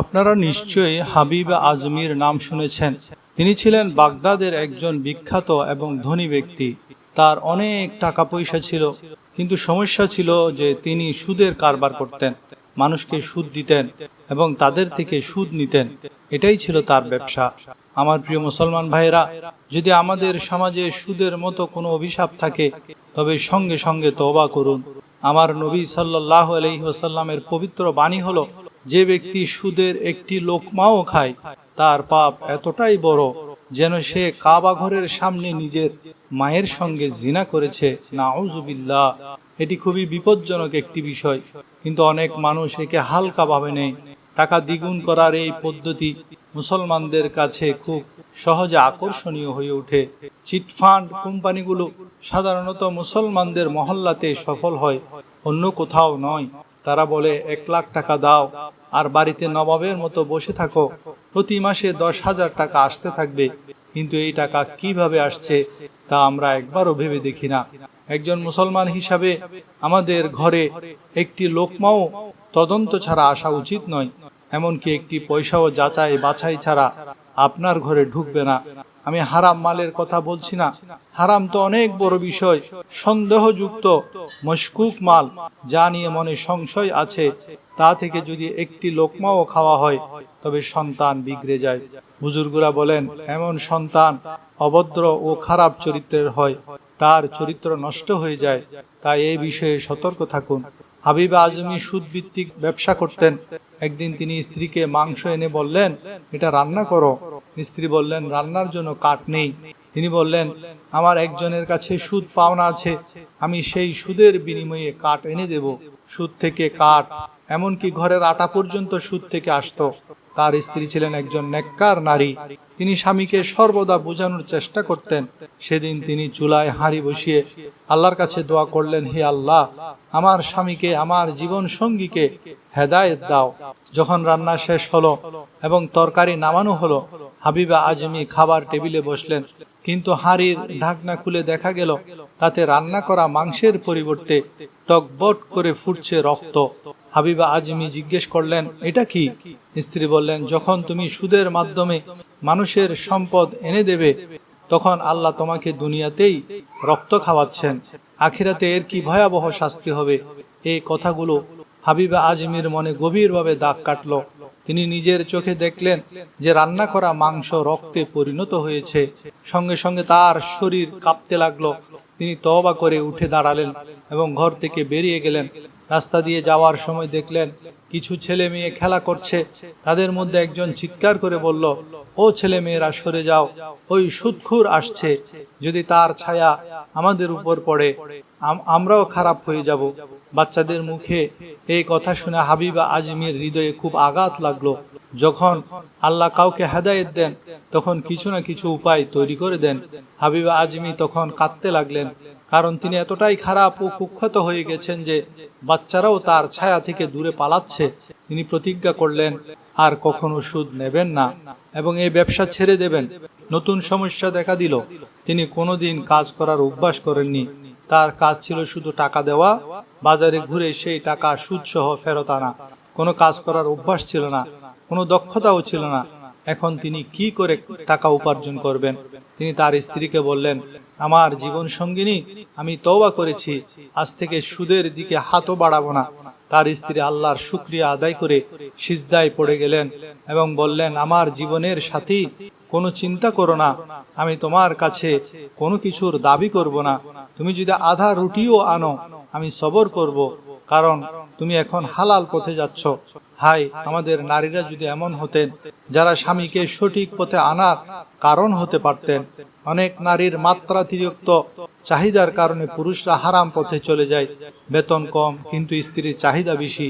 আপনারা নিশ্চয়ই হাবিব আজমির নাম শুনেছেন। তিনি ছিলেন বাগদাদের একজন বিখ্যাত এবং ধনী ব্যক্তি। তার অনেক টাকা পয়সা ছিল, কিন্তু সমস্যা ছিল যে তিনি সুদের কারবার করতেন, মানুষকে সুদ দিতেন এবং তাদের থেকে সুদ নিতেন। এটাই ছিল তার ব্যবসা। আমার প্রিয় মুসলমান ভাইরা যদি আমাদের সমাজে সুদের মতো কোনো অভিশাপ থাকে, তবে সঙ্গে সঙ্গে তওবা করুন। আমার নবী সাল্লাহ আলহিহাসাল্লামের পবিত্র বাণী হলো যে ব্যক্তি সুদের একটি লোকমাও খায়, তার পাপ এতটাই বড় যেন সে কাবা ঘরের সামনে নিজের মায়ের সঙ্গে জিনা করেছে। নাউজুবিল্লাহ। এটি খুবই বিপজ্জনক একটি বিষয়, কিন্তু অনেক মানুষ একে হালকাভাবে নেয়। টাকা দ্বিগুণ করার এই পদ্ধতি মুসলমানদের কাছে খুব সহজে আকর্ষণীয় হয়ে ওঠে। চিটফান্ড কোম্পানিগুলো সাধারণত মুসলমানদের মহল্লাতে সফল হয়, অন্য কোথাও নয়। তারা বলে, এক লাখ টাকা দাও আর বাড়িতে নবাবের মতো বসে থাকো। প্রতি মাসে দশ হাজার টাকা আসতে থাকবে। কিন্তু এই টাকা কীভাবে আসছে তা আমরা একবারও ভেবে দেখি না। একজন মুসলমান হিসাবে আমাদের ঘরে একটি লোকমাও তদন্ত ছাড়া আসা উচিত নয়। এমনকি একটি পয়সাও যাচাই বাছাই ছাড়া আপনার ঘরে ঢুকবে না। আমি হারাম মালের কথা বলছি না। হারাম তো অনেক বড় বিষয়। সন্দেহযুক্ত, মশকুক মাল, যা নিয়ে মনে সংশয় আছে তা থেকে যদি একটি লোকমাও খাওয়া হয়, তবে সন্তান বিগড়ে যায়। বুজুর্গরা বলেন, এমন সন্তান অভদ্র ও খারাপ চরিত্রের হয়। তার চরিত্র নষ্ট হয়ে যায়। তাই এই বিষয়ে সতর্ক থাকুন। হাবিবা আজমি সুদভিত্তিক ব্যবসা করতেন। একদিন তিনি স্ত্রীকে মাংস এনে বললেন, এটা রান্না করো। স্ত্রী বললেন, রান্নার জন্য কাঠ নেই। তিনি বললেন, আমার একজনের কাছে সুদ পাওনা আছে। আমি সেই সুদের বিনিময়ে কাঠ এনে দেব। সুদ থেকে কাঠ এমনকি ঘরের আটা পর্যন্ত সুদ থেকে আসতো। তার স্ত্রী ছিলেন একজন নেককার নারী। তিনি স্বামীকে সর্বদা বোঝানোর চেষ্টা করতেন। সেদিন তিনি চুলায় হাঁড়ি বসিয়ে আল্লাহর কাছে দোয়া করলেন, হে আল্লাহ, আমার স্বামীকে, আমার জীবন সঙ্গীকে হেদায়েত দাও। যখন রান্না শেষ হলো এবং তরকারি নামানো হলো হাবিবা আজমি খাবার টেবিলে বসলেন। কিন্তু হাঁড়ির ঢাকনা খুলে দেখা গেল, তাতে রান্না করা মাংসের পরিবর্তে টকবট করে ফুটছে রক্ত। হাবিবা আজমি জিজ্ঞেস করলেন, এটা কি? স্ত্রী বললেন, যখন তুমি সুদের মাধ্যমে মানুষের সম্পদ এনে দেবে, তখন আল্লাহ তোমাকে দুনিয়াতেই রক্ত খাওয়াচ্ছেন। আখিরাতে এর কি ভয়াবহ শাস্তি হবে? এই কথাগুলো হাবিবা আজমির মনে গভীরভাবে দাগ কাটলো। তিনি নিজের চোখে দেখলেন যে রান্না করা মাংস রক্তে পরিণত হয়েছে। সঙ্গে সঙ্গে তার শরীর কাঁপতে লাগল। তিনি তবা করে উঠে দাঁড়ালেন এবং ঘর থেকে বেরিয়ে গেলেন। রাস্তা দিয়ে যাওয়ার সময় দেখলেন কিছু ছেলে মেয়ে খেলা করছে। তাদের মধ্যে একজন চিৎকার করে বলল, ও ছেলে মেয়েরা, সরে যাও। ওই সুৎখুর আসছে। যদি তার ছায়া আমাদের উপর পড়ে, আম- আমরাও খারাপ হয়ে যাব। বাচ্চাদের মুখে এই কথা শুনে হাবিবা আজমির হৃদয়ে খুব আঘাত লাগল। যখন আল্লাহ কাউকে হেদায়েত দেন, তখন কিছু না কিছু উপায় তৈরি করে দেন। হাবিবা আজমি তখন কাঁদতে লাগলেন, কারণ তিনি এতটাই খারাপ ও কুখ্যাত হয়ে গেছেন যে বাচ্চারাও তার ছায়া থেকে দূরে পালাচ্ছে। তিনি প্রতিজ্ঞা করলেন, আর কখনো সুদ নেবেন না এবং এই ব্যবসা ছেড়ে দেবেন। নতুন সমস্যা দেখা দিল। তিনি কোনোদিন কাজ করার অভ্যাস করেননি। তার কাজ ছিল শুধু টাকা দেওয়া, বাজারে ঘুরে সেই টাকা সুদসহ ফেরত আনা। কোনো কাজ করার অভ্যাস ছিল না, কোনো দক্ষতাও ছিল না। এখন তিনি কি করে টাকা উপার্জন করবেন? তিনি তার স্ত্রীকে বললেন, আমার জীবন সঙ্গিনী, আমি তওবা করেছি, আজ থেকে সুদের দিকে হাতও বাড়াবো না। তার স্ত্রী আল্লাহর শুক্রিয়া আদায় করে সিজদায় পড়ে গেলেন এবং বললেন, আমার জীবনের সাথী কোনো চিন্তা করো না। আমি তোমার কাছে কোনো কিছুর দাবি করব না। তুমি যদি আধা রুটিও আনো, আমি সবর করব। কারণ তুমি এখন হালাল পথে যাচ্ছ। হাই আমাদের নারীরা যদি এমন হতেন, যারা স্বামীকে সঠিক পথে আনার কারণ হতে পারতেন। অনেক নারীর মাত্রাতিরিক্ত চাহিদার কারণে পুরুষরা হারাম পথে চলে যায়। বেতন কম, কিন্তু স্ত্রীর চাহিদা বেশি।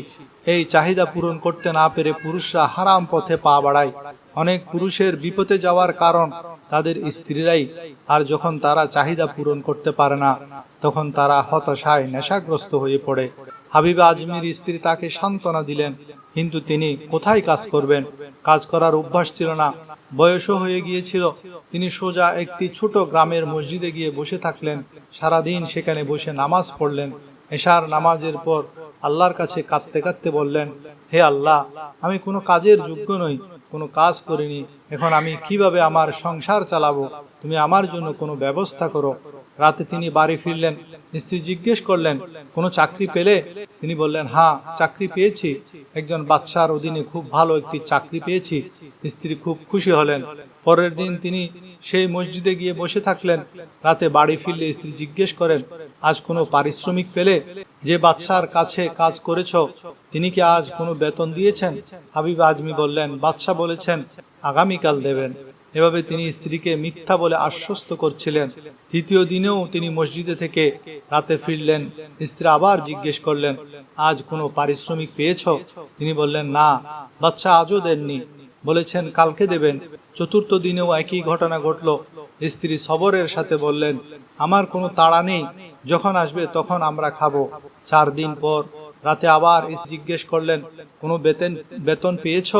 এই চাহিদা পূরণ করতে না পেরে পুরুষরা হারাম পথে পা বাড়ায়। অনেক পুরুষের বিপদে যাওয়ার কারণ তাদের স্ত্রীরাই। আর যখন তারা চাহিদা পূরণ করতে পারে না, তখন তারা হতাশায় নেশাগ্রস্ত হয়ে পড়ে। হাবিবা আজমির স্ত্রী তাকে সান্ত্বনা দিলেন, কিন্তু তিনি কোথায় কাজ করবেন? কাজ করার অভ্যাস ছিল না। বয়সও হয়ে গিয়েছিল। তিনি সোজা একটি ছোট গ্রামের মসজিদে গিয়ে বসে থাকলেন। সারাদিন সেখানে বসে নামাজ পড়লেন। এশার নামাজের পর আল্লাহর কাছে কাঁদতে কাঁদতে বললেন, হে আল্লাহ, আমি কোনো কাজের যোগ্য নই। কোনো কাজ করিনি, এখন আমি কীভাবে আমার সংসার চালাবো? তুমি আমার জন্য কোনো ব্যবস্থা করো। রাতে তিনি বাড়ি ফিরলেন। স্ত্রী জিজ্ঞেস করলেন, কোনো চাকরি পেলে? তিনি বললেন হ্যাঁ চাকরি পেয়েছি। একজন বাচ্চার অধীনে খুব ভালো একটি চাকরি পেয়েছি। স্ত্রী খুব খুশি হলেন। পরের দিন তিনি সেই মসজিদে গিয়ে বসে থাকলেন। রাতে বাড়ি ফিরলে স্ত্রী জিজ্ঞেস করেন, আজ কোনো পারিশ্রমিক পেলে? যে বাচ্চার কাছে কাজ করেছ, তিনি কি আজ কোনো বেতন দিয়েছেন? হাবিব আজমি বললেন বাচ্চা বলেছেন, আগামীকাল দেবেন। এভাবে তিনি স্ত্রীকে মিথ্যা বলে আশ্বস্ত করছিলেন। তৃতীয় দিনেও তিনি মসজিদে থেকে রাতে ফিরলেন। স্ত্রী আবার জিজ্ঞেস করলেন, আজ কোনো পারিশ্রমিক পেয়েছ? তিনি বললেন, না বাচ্চা আজও দেননি। বলেছেন, কালকে দেবেন। চতুর্থ দিনেও একই ঘটনা ঘটল। স্ত্রী সবরের সাথে বললেন, আমার কোনো তাড়া নেই। যখন আসবে তখন আমরা খাব। চার দিন পর রাতে আবার জিজ্ঞেস করলেন, কোনো বেতন বেতন পেয়েছ?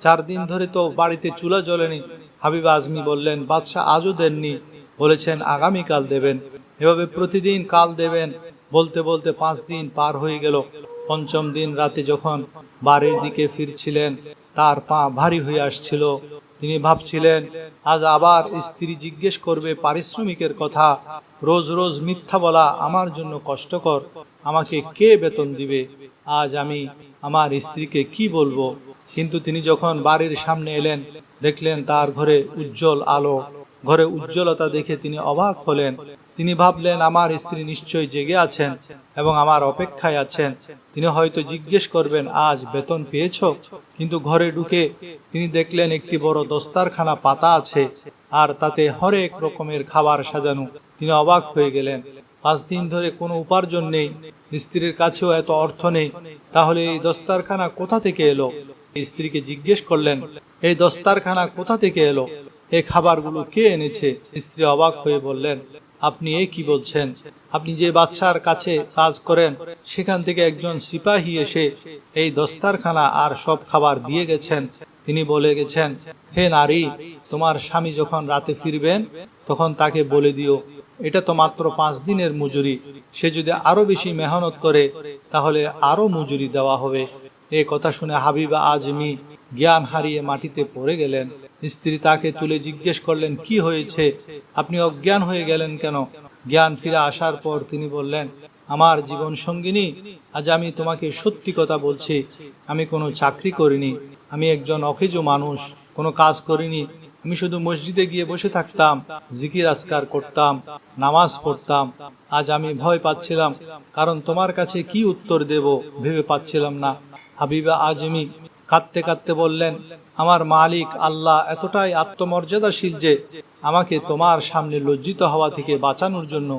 চার দিন ধরে তো বাড়িতে চুলা জ্বলেনি। হাবিবা আজমি বললেন, বাদশাহ আজও দেননি। বলেছেন, আগামীকাল দেবেন। এভাবে প্রতিদিন কাল দেবেন বলতে বলতে পাঁচ দিন পার হয়ে গেল। পঞ্চম দিন রাতে যখন বাড়ির দিকে ফিরছিলেন, তার পা ভারী হয়ে আসছিল। তিনি ভাবছিলেন, আজ আবার স্ত্রী জিজ্ঞেস করবে পারিশ্রমিকের কথা। রোজ রোজ মিথ্যা বলা আমার জন্য কষ্টকর। আমাকে কে বেতন দিবে? আজ আমি আমার স্ত্রীকে কি বলব? কিন্তু তিনি যখন বাড়ির সামনে এলেন দেখলেন তার ঘরে উজ্জ্বল আলো। ঘরে উজ্জ্বলতা দেখে তিনি অবাক হলেন। তিনি ভাবলেন, আমার স্ত্রী নিশ্চয়ই জেগে আছেন এবং আমার অপেক্ষায় আছেন। তিনি হয়তো জিজ্ঞেস করবেন, আজ বেতন পেয়েছ? কিন্তু ঘরে ঢুকে তিনি দেখলেন, একটি বড় দস্তারখানা পাতা আছে আর তাতে হরেক রকমের খাবার সাজানো। তিনি অবাক হয়ে গেলেন, পাঁচ দিন ধরে কোনো উপার্জন নেই। স্ত্রীর কাছেও এত অর্থ নেই। তাহলে এই দস্তারখানা কোথা থেকে এলো? স্ত্রীকে জিজ্ঞেস করলেন, এই দস্তারখানা কোথা থেকে এলো? এই খাবারগুলো কে এনেছে? স্ত্রী অবাক হয়ে বললেন, আপনি এ কি বলছেন? আপনি যে বাচ্চার কাছে কাজ করেন, সেখান থেকে একজন সিপাহী এসে এই দস্তারখানা আর সব খাবার দিয়ে গেছেন। তিনি বলে গেছেন, হে নারী, তোমার স্বামী যখন রাতে ফিরবেন, তখন তাকে বলে দিও, এটা তো মাত্র পাঁচ দিনের মজুরি, সে যদি আরও বেশি মেহনত করে, তাহলে আরও মজুরি দেওয়া হবে। এ কথা শুনে হাবিবা আজমি জ্ঞান হারিয়ে মাটিতে পড়ে গেলেন। স্ত্রী তাকে তুলে জিজ্ঞেস করলেন, কি হয়েছে? আপনি অজ্ঞান হয়ে গেলেন কেন? জ্ঞান ফিরে আসার পর তিনি বললেন, আমার জীবন সঙ্গিনী, আজ আমি তোমাকে সত্যি কথা বলছি। আমি কোনো চাকরি করিনি। আমি একজন অকেজ মানুষ। কোনো কাজ করিনি। আমি শুধু মসজিদে গিয়ে বসে থাকতাম, জিকির আসকার করতাম, নামাজ পড়তাম। আজ আমি ভয় পাচ্ছিলাম, কারণ তোমার কাছে কি উত্তর দেব ভেবে পাচ্ছিলাম না। হাবিবা আজমি কাঁদতে কাঁদতে বললেন, আমার মালিক আল্লাহ এতটাই আত্মমর্যাদাশীল যে আমাকে তোমার সামনে লজ্জিত হওয়া থেকে বাঁচানোর জন্য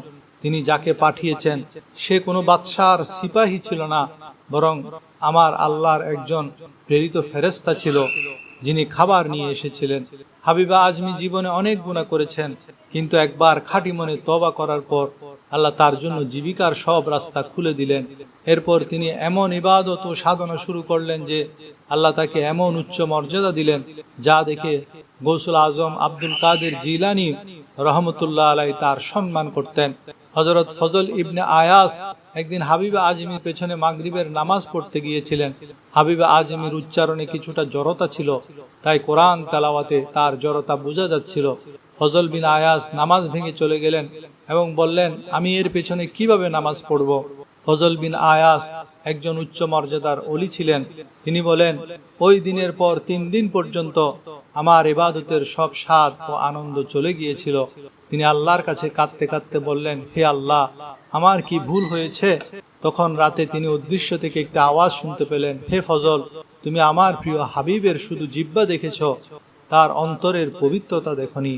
তিনি যাকে পাঠিয়েছেন, সে কোনো বাদশার সিপাহী ছিল না, বরং আমার আল্লাহর একজন প্রেরিত ফেরেস্তা ছিল, যিনি খাবার নিয়ে এসেছিলেন। হাবিবা আজমি জীবনে অনেক গুণা করেছেন, কিন্তু একবার খাঁটি মনে তবা করার পর আল্লাহ তার জন্য জীবিকার সব রাস্তা খুলে দিলেন। এরপর তিনি এমন ইবাদত ও সাধনা শুরু করলেন যে আল্লাহ তাকে এমন উচ্চ মর্যাদা দিলেন, যা দেখে গৌসুল আজম আব্দুল কাদের জিলানি রহমতুল্লাহ আলাই তার সম্মান করতেন। হজরত ফজল ইবনে আয়াস একদিন হাবিবা আজমির পেছনে মাগরিবের নামাজ পড়তে গিয়েছিলেন। হাবিবা আজমির উচ্চারণে কিছুটা জড়তা ছিল, তাই কোরআন তালাওয়াতে তার জড়তা বোঝা যাচ্ছিল। ফজল বিন আয়াস নামাজ ভেঙে চলে গেলেন এবং বললেন, আমি এর পেছনে কীভাবে নামাজ পড়ব? ফজল বিন আয়াস একজন উচ্চ মর্যাদার অলি ছিলেন। তিনি বলেন, ওই দিনের পর তিন দিন পর্যন্ত আমার ইবাদতের সব স্বাদ ও আনন্দ চলে গিয়েছিল। তিনি আল্লাহর কাছে কাঁদতে কাঁদতে বললেন, হে আল্লাহ, আমার কি ভুল হয়েছে? তখন রাতে তিনি উদ্দেশ্য থেকে একটা আওয়াজ শুনতে পেলেন, হে ফজল, তুমি আমার প্রিয় হাবিবের শুধু জিব্বা দেখেছ, তার অন্তরের পবিত্রতা দেখনি।